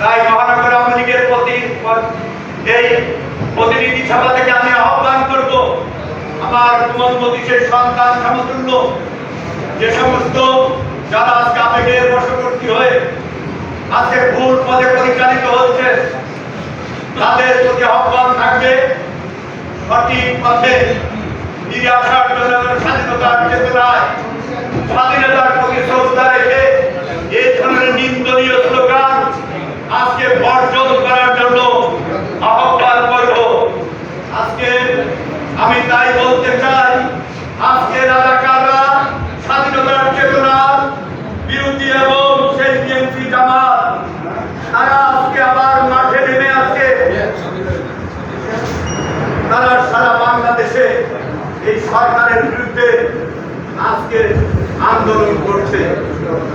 তাই মহানগর আওয়ামী লীগের প্রতি এই প্রতিনিধি সভা থেকে আমি আহ্বান করব, আমার কুমলমতিশের সন্তান সমতুল্য, যে সমস্ত যারা আজকে আবেগের বশবর্তী হয়ে আজকে ভুল পদে পরিচালিত হচ্ছে, তাদের প্রতি আহ্বান থাকবে। সঠিক পথে ফিরে আসার জন্য, স্বাধীনতার চেতনায়, স্বাধীনতার প্রতি শ্রদ্ধা আজকে বর্জন করার জন্য আহ্বান করব। আজকে আমি তাই বলতে চাই, আজকে রাজাকাররা স্বাধীনতার চেতনা বিরোধী এবং সেই বিএনপি জামাত তারা আজকে আবার মাঠে নেমে আজকে তারা সারা বাংলাদেশে এই সরকারের বিরুদ্ধে আজকে আন্দোলন করছে।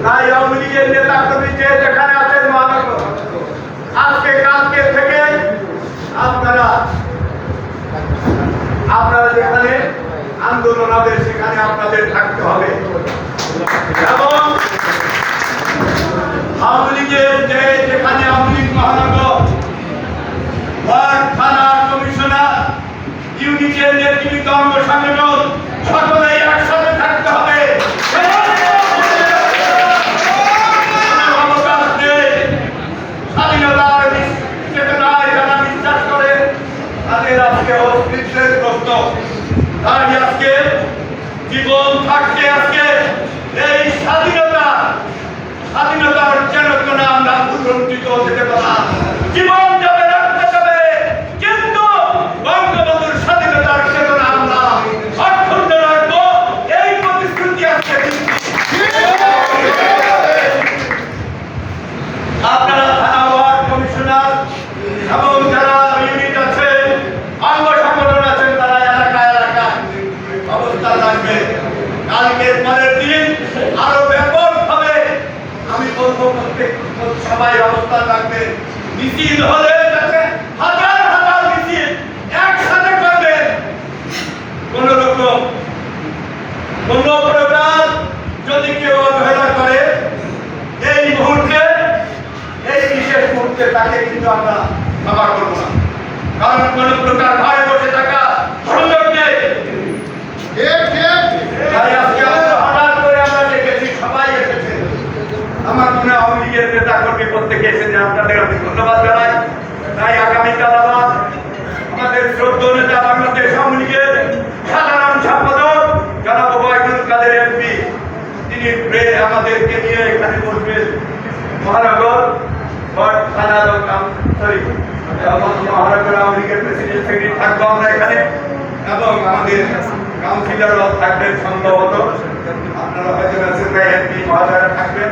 তাই আওয়ামী লীগের নেতা কর্মী যে যেখানে আছেন আজকে কালকে থেকে আপনারা আপনারা যেখানে আন্দোলন হবে, সেখানে আপনাদের থাকতে হবে। এবং আওয়ামী লীগের যে যেখানে আওয়ামী লীগ মহানগর থানা কমিশনার, ইউনিটের নেতৃত্ব অঙ্গ সংগঠন সকলেই একসাথে থাকতে হবে কোনো অবকাশ নেই। স্বাধীনতার চেতনায় যারা বিশ্বাস করে তাদের আজকে প্রশ্ন তাই আজকে জীবন থাকতে আজকে। এই স্বাধীনতা স্বাধীনতার যেন কোনো আমরা ভূলঞ্চিত হতে দেব না জীবন যাবে রক্ত যাবে কিন্তু বঙ্গবন্ধুর স্বাধীনতার চেতনা আমরা অক্ষুণ্ণ রাখব এই প্রতিশ্রুতি আজকে দিচ্ছি। আপনারা থানা ওয়ার্ড কমিশনার এবং যারা ইউনিট আছে অঙ্গ সংগঠন আছেন তারা এলাকা এলাকায় অবস্থান রাখবে কালকের পরের দিন আরও ব্যাপক ভাবে যদি কেউ করে, এই এই বিশেষ তাকে কিন্তু আমরা ক্ষমা করব না। কারণ কোন প্রকার ভয় বসে থাকা সুযোগ নেই তাই আজকে আমরা হঠাৎ করে আমরা দেখেছি সবাই এসেছে আমার মনে হয় আওয়ামী লীগের নেতা কর্মী প্রত্যেকে এসেছে আপনাদের আমি ধন্যবাদ জানাই। তাই আগামীকাল আবার আমাদের শ্রদ্ধ নেতা বাংলাদেশ আওয়ামী লীগের সাধারণ সম্পাদক জনাব ওবায়দুল কাদের এমপি, তিনি আমাদেরকে নিয়ে এখানে বসবেন। মহানগর ওয়ার্ড সরি মহানগর আওয়ামী লীগের আমরা এখানে। এবং আমাদের কাউন্সিলরও আপনারা হয়তো থাকবেন।